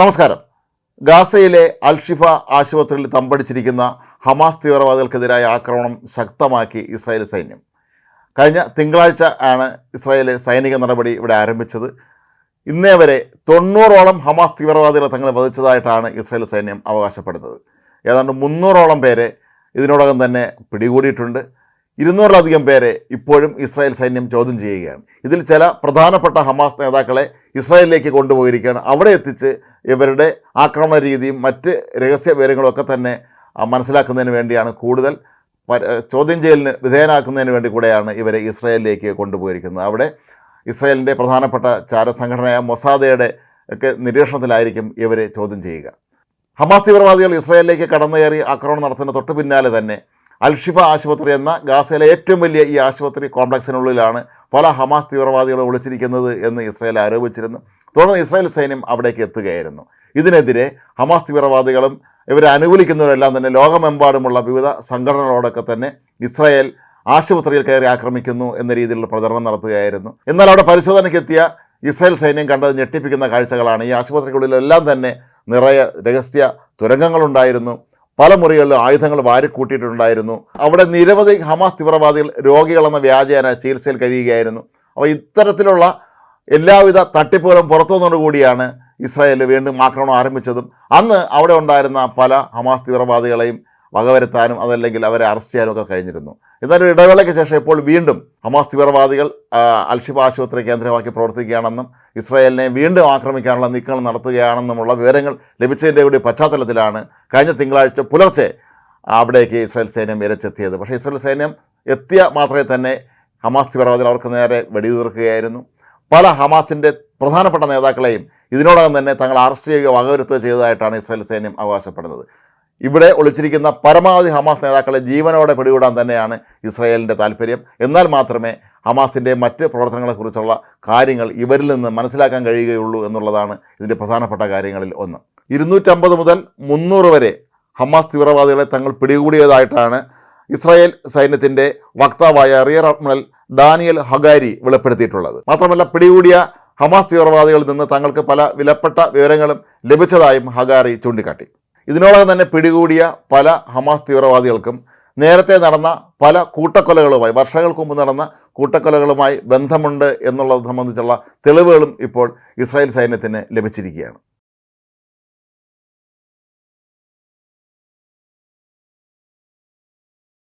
നമസ്കാരം. ഗാസയിലെ അൽഷിഫ ആശുപത്രിയിൽ തമ്പടിച്ചിരിക്കുന്ന ഹമാസ് തീവ്രവാദികൾക്കെതിരായ ആക്രമണം ശക്തമാക്കി ഇസ്രായേൽ സൈന്യം. കഴിഞ്ഞ തിങ്കളാഴ്ച ആണ് ഇസ്രായേൽ സൈനിക നടപടി ഇവിടെ ആരംഭിച്ചത്. ഇന്നേ വരെ തൊണ്ണൂറോളം ഹമാസ് തീവ്രവാദികളെ തങ്ങളെ വധിച്ചതായിട്ടാണ് ഇസ്രായേൽ സൈന്യം അവകാശപ്പെടുന്നത്. ഏതാണ്ട് മുന്നൂറോളം പേരെ ഇതിനോടകം തന്നെ പിടികൂടിയിട്ടുണ്ട്. ഇരുന്നൂറിലധികം പേരെ ഇപ്പോഴും ഇസ്രായേൽ സൈന്യം ചോദ്യം ചെയ്യുകയാണ്. ഇതിൽ ചില പ്രധാനപ്പെട്ട ഹമാസ് നേതാക്കളെ ഇസ്രായേലിലേക്ക് കൊണ്ടുപോയിരിക്കുകയാണ്. അവിടെ എത്തിച്ച് ഇവരുടെ ആക്രമണ രീതിയും മറ്റ് രഹസ്യ വിവരങ്ങളൊക്കെ തന്നെ മനസ്സിലാക്കുന്നതിന് വേണ്ടിയാണ് കൂടുതൽ ചോദ്യം ചെയ്യലിന് വിധേയനാക്കുന്നതിന് വേണ്ടി കൂടെയാണ് ഇവരെ ഇസ്രായേലിലേക്ക് കൊണ്ടുപോയിരിക്കുന്നത്. അവിടെ ഇസ്രായേലിന്റെ പ്രധാനപ്പെട്ട ചാരസംഘടനയായ മൊസാദയുടെ ഒക്കെ നിരീക്ഷണത്തിലായിരിക്കും ഇവരെ ചോദ്യം ചെയ്യുക. ഹമാസ് തീവ്രവാദികൾ ഇസ്രായേലിലേക്ക് കടന്നുകയറി ആക്രമണം നടത്തുന്ന തൊട്ടു പിന്നാലെ തന്നെ അൽഷിഫ ആശുപത്രി എന്ന ഗാസയിലെ ഏറ്റവും വലിയ ഈ ആശുപത്രി കോംപ്ലക്സിനുള്ളിലാണ് പല ഹമാസ് തീവ്രവാദികളെ ഒളിച്ചിരിക്കുന്നത് എന്ന് ഇസ്രായേൽ ആരോപിച്ചിരുന്നു. തുടർന്ന് ഇസ്രായേൽ സൈന്യം അവിടേക്ക് എത്തുകയായിരുന്നു. ഇതിനെതിരെ ഹമാസ് തീവ്രവാദികളും ഇവരെ അനുകൂലിക്കുന്നവരെല്ലാം തന്നെ ലോകമെമ്പാടുമുള്ള വിവിധ സംഘടനകളോടൊക്കെ തന്നെ ഇസ്രായേൽ ആശുപത്രിയിൽ കയറി ആക്രമിക്കുന്നു എന്ന രീതിയിലുള്ള പ്രചരണം നടത്തുകയായിരുന്നു. എന്നാൽ അവിടെ പരിശോധനയ്ക്കെത്തിയ ഇസ്രായേൽ സൈന്യം കണ്ടത് ഞെട്ടിപ്പിക്കുന്ന കാഴ്ചകളാണ്. ഈ ആശുപത്രിക്കുള്ളിലെല്ലാം തന്നെ നിറയെ രഹസ്യ തുരങ്കങ്ങളുണ്ടായിരുന്നു. പല മുറികളിലും ആയുധങ്ങൾ വാരിക്കൂട്ടിയിട്ടുണ്ടായിരുന്നു. അവിടെ നിരവധി ഹമാസ് തീവ്രവാദികൾ രോഗികളെന്ന വ്യാജേന ചികിത്സയിൽ കഴിയുകയായിരുന്നു. അപ്പോൾ ഇത്തരത്തിലുള്ള എല്ലാവിധ തട്ടിപ്പുകളും പുറത്തുനിന്നോടുകൂടിയാണ് ഇസ്രായേൽ വീണ്ടും ആക്രമണം ആരംഭിച്ചതും. അന്ന് അവിടെ ഉണ്ടായിരുന്ന പല ഹമാസ് തീവ്രവാദികളെയും വകവരുത്താനും അതല്ലെങ്കിൽ അവരെ അറസ്റ്റ് ചെയ്യാനും ഒക്കെ കഴിഞ്ഞിരുന്നു. എന്നാലും ഇടവേളയ്ക്ക് ശേഷം ഇപ്പോൾ വീണ്ടും ഹമാസ് തീവ്രവാദികൾ ആ, അൽഷിഫ ആശുപത്രി കേന്ദ്രമാക്കി പ്രവർത്തിക്കുകയാണെന്നും ഇസ്രായേലിനെ വീണ്ടും ആക്രമിക്കാനുള്ള നീക്കങ്ങൾ നടത്തുകയാണെന്നുമുള്ള വിവരങ്ങൾ ലഭിച്ചതിന്റെ കൂടി പശ്ചാത്തലത്തിലാണ് കഴിഞ്ഞ തിങ്കളാഴ്ച പുലർച്ചെ അവിടേക്ക് ഇസ്രായേൽ സൈന്യം ഇരച്ചെത്തിയത്. പക്ഷേ ഇസ്രായേൽ സൈന്യം എത്തിയ മാത്രമേ തന്നെ ഹമാസ് തീവ്രവാദികൾ അവർക്ക് നേരെ വെടിയുതിർക്കുകയായിരുന്നു. പല ഹമാസിന്റെ പ്രധാനപ്പെട്ട നേതാക്കളെയും ഇതിനോടകം തന്നെ തങ്ങൾ അറസ്റ്റ് ചെയ്യുകയോ വകവരുത്തുകയോ ചെയ്തതായിട്ടാണ് ഇസ്രായേൽ സൈന്യം അവകാശപ്പെടുന്നത്. ഇവിടെ ഒളിച്ചിരിക്കുന്ന പരമാവധി ഹമാസ് നേതാക്കളെ ജീവനോടെ പിടികൂടാൻ തന്നെയാണ് ഇസ്രായേലിന്റെ താല്പര്യം എന്നാൽ മാത്രമേ ഹമാസിന്റെ മറ്റ് പ്രവർത്തനങ്ങളെക്കുറിച്ചുള്ള കാര്യങ്ങൾ ഇവരിൽ നിന്ന് മനസ്സിലാക്കാൻ കഴിയുകയുള്ളൂ എന്നുള്ളതാണ് ഇതിന്റെ പ്രധാനപ്പെട്ട കാര്യങ്ങളിൽ ഒന്ന്. ഇരുന്നൂറ്റമ്പത് മുതൽ മുന്നൂറ് വരെ ഹമാസ് തീവ്രവാദികളെ തങ്ങൾ പിടികൂടിയതായിട്ടാണ് ഇസ്രായേൽ സൈന്യത്തിന്റെ വക്താവായ റിയർ അഡ്മിറൽ ഡാനിയൽ ഹഗാരി വെളിപ്പെടുത്തിയിട്ടുള്ളത്. മാത്രമല്ല പിടികൂടിയ ഹമാസ് തീവ്രവാദികളിൽ നിന്ന് തങ്ങൾക്ക് പല വിലപ്പെട്ട വിവരങ്ങളും ലഭിച്ചതായും ഹഗാരി ചൂണ്ടിക്കാട്ടി. ഇതിനോടകം തന്നെ പിടികൂടിയ പല ഹമാസ് തീവ്രവാദികൾക്കും നേരത്തെ നടന്ന പല കൂട്ടക്കൊലകളുമായി വർഷങ്ങൾക്ക് മുമ്പ് നടന്ന കൂട്ടക്കൊലകളുമായി ബന്ധമുണ്ട് എന്നുള്ളത് സംബന്ധിച്ചുള്ള തെളിവുകളും ഇപ്പോൾ ഇസ്രായേൽ സൈന്യത്തിന് ലഭിച്ചിരിക്കുകയാണ്.